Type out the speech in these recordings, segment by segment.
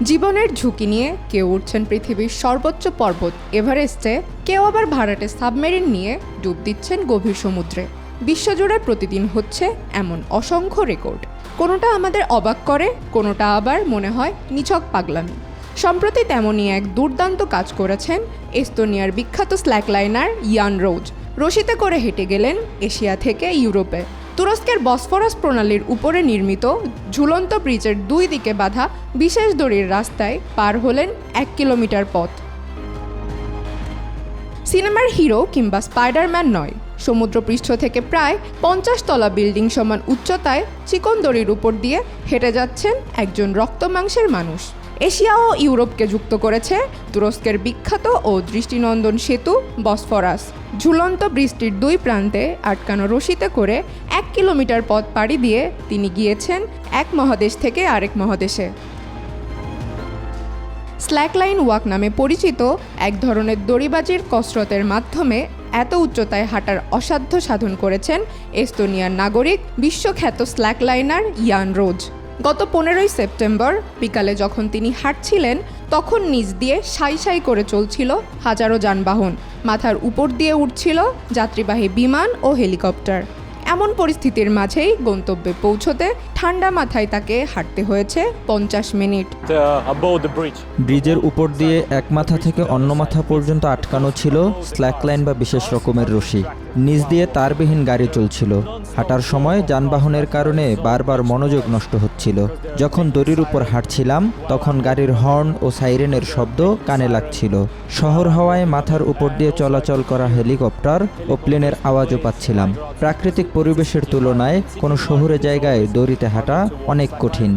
জীবনের ঝুঁকি নিয়ে কেউ উঠছেন পৃথিবীর সর্বোচ্চ পর্বত এভারেস্টে, কেউ আবার ভাড়াটে সাবমেরিন নিয়ে ডুব দিচ্ছেন গভীর সমুদ্রে। বিশ্বজুড়ে প্রতিদিন হচ্ছে এমন অসংখ্য রেকর্ড। কোনোটা আমাদের অবাক করে, কোনোটা আবার মনে হয় নিছক পাগলামি। সম্প্রতি তেমনই এক দুর্দান্ত কাজ করেছেন এস্তোনিয়ার বিখ্যাত স্ল্যাকলাইনার ইয়ান রোজ। রশিতে করে হেঁটে গেলেন এশিয়া থেকে ইউরোপে। তুরস্কের বসফরাস প্রণালীর উপরে নির্মিত ঝুলন্ত ব্রিজের দুই দিকে বাঁধা বিশেষ দড়ির রাস্তায় পার হলেন এক কিলোমিটার পথ। সিনেমার হিরো কিংবা স্পাইডারম্যান নয়। সমুদ্রপৃষ্ঠ থেকে প্রায় পঞ্চাশ তলা বিল্ডিং সমান উচ্চতায় চিকন দড়ির উপর দিয়ে হেঁটে যাচ্ছেন একজন রক্তমাংসের মানুষ। এশিয়া ও ইউরোপকে যুক্ত করেছে তুরস্কের বিখ্যাত ও দৃষ্টিনন্দন সেতু বসফরাস। ঝুলন্ত বৃষ্টির দুই প্রান্তে আটকানো রশিতে করে এক কিলোমিটার পথ পাড়ি দিয়ে তিনি গিয়েছেন এক মহাদেশ থেকে আরেক মহাদেশে। স্ল্যাকলাইন ওয়াক নামে পরিচিত এক ধরনের দড়িবাজির কসরতের মাধ্যমে এত উচ্চতায় হাঁটার অসাধ্য সাধন করেছেন এস্তোনিয়ার নাগরিক বিশ্বখ্যাত স্ল্যাকলাইনার ইয়ান রোজ। গত পনেরোই সেপ্টেম্বর বিকালে যখন তিনি হাঁটছিলেন, তখন নিচ দিয়ে সাই সাই করে চলছিল হাজারো যানবাহন। মাথার উপর দিয়ে উঠছিল যাত্রীবাহী বিমান ও হেলিকপ্টার। এমন পরিস্থিতির মাঝেই গন্তব্যে পৌঁছতে ঠান্ডা মাথায় তাকে হাঁটতে হয়েছে পঞ্চাশ মিনিট। Uh. ব্রিজের উপর দিয়ে এক মাথা থেকে অন্য মাথা পর্যন্ত আটকানো ছিল স্ল্যাক লাইন বা বিশেষ রকমের রশি। নিচ দিয়ে তারবিহীন গাড়ি চলছিল। হাঁটার সময় যানবাহনের কারণে বারবার মনোযোগ নষ্ট হচ্ছিল। যখন দড়ির উপর হাঁটছিলাম তখন গাড়ির হর্ন ও সাইরেনের শব্দ কানে লাগছিল। শহর হওয়ায় মাথার উপর দিয়ে চলাচল করা হেলিকপ্টার ও প্লেনের আওয়াজও পাচ্ছিলাম। প্রাকৃতিক পরিবেশের তুলনায় কোনো শহুরে জায়গায় দড়িতে হাঁটা অনেক কঠিন.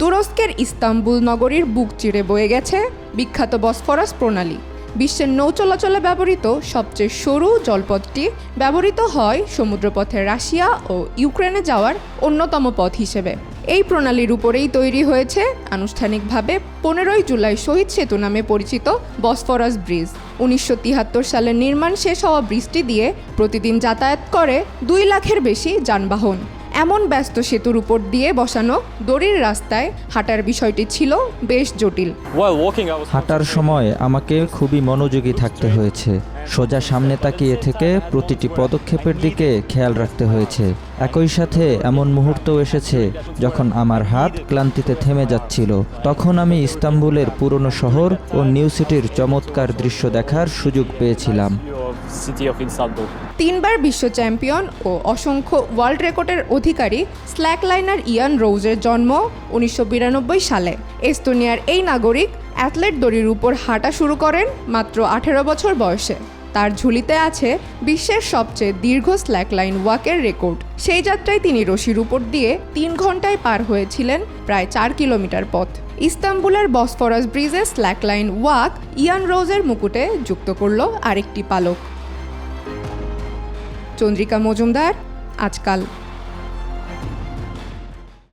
তুরস্কের ইস্তাম্বুল নগরীর বুক চিরে বয়ে গেছে বিখ্যাত বসফরাস প্রণালী। বিশ্বের নৌ চলাচলে ব্যবহৃত সবচেয়ে সরু জলপথটি ব্যবহৃত হয় সমুদ্রপথে রাশিয়া ও ইউক্রেনে যাওয়ার অন্যতম পথ হিসেবে। এই প্রণালীর উপরেই তৈরি হয়েছে আনুষ্ঠানিকভাবে পনেরোই জুলাই শহীদ সেতু নামে পরিচিত বসফরাস ব্রিজ। উনিশশো তিয়াত্তর সালে নির্মাণ শেষ হওয়া ব্রিজটি দিয়ে প্রতিদিন যাতায়াত করে দুই লাখের বেশি যানবাহন। এমন ব্যস্ত সেতুর উপর দিয়ে বসানো দড়ির রাস্তায় হাঁটার বিষয়টি ছিল বেশ জটিল। হাঁটার সময় আমাকে খুবই মনোযোগী থাকতে হয়েছে। সোজা সামনে তাকিয়ে থেকে প্রতিটি পদক্ষেপের দিকে খেয়াল রাখতে হয়েছে। একই সাথে এমন মুহূর্তও এসেছে যখন আমার হাত ক্লান্তিতে থেমে যাচ্ছিল। তখন আমি ইস্তাম্বুলের পুরনো শহর ও নিউ সিটির চমৎকার দৃশ্য দেখার সুযোগ পেয়েছিলাম। Of city of তিনবার বিশ্ব চ্যাম্পিয়ন ও অসংখ্য ওয়ার্ল্ড রেকর্ডের অধিকারী স্ল্যাকলাইনার ইয়ান রোজের জন্ম উনিশশো বিরানব্বই সালে। এস্তোনিয়ার এই নাগরিক অ্যাথলেট দড়ির উপর হাঁটা শুরু করেন মাত্র আঠেরো বছর বয়সে। তার ঝুলিতে আছে বিশ্বের সবচেয়ে দীর্ঘ স্ল্যাকলাইন ওয়াকের রেকর্ড। সেই যাত্রায় তিনি রশির উপর দিয়ে তিন ঘন্টায় পার হয়েছিলেন প্রায় চার কিলোমিটার পথ। ইস্তাম্বুলের বসফরাস ব্রিজে স্ল্যাকলাইন ওয়াক ইয়ান রোজের মুকুটে যুক্ত করল আরেকটি পালক। চন্দ্রিকা মজুমদার আজকাল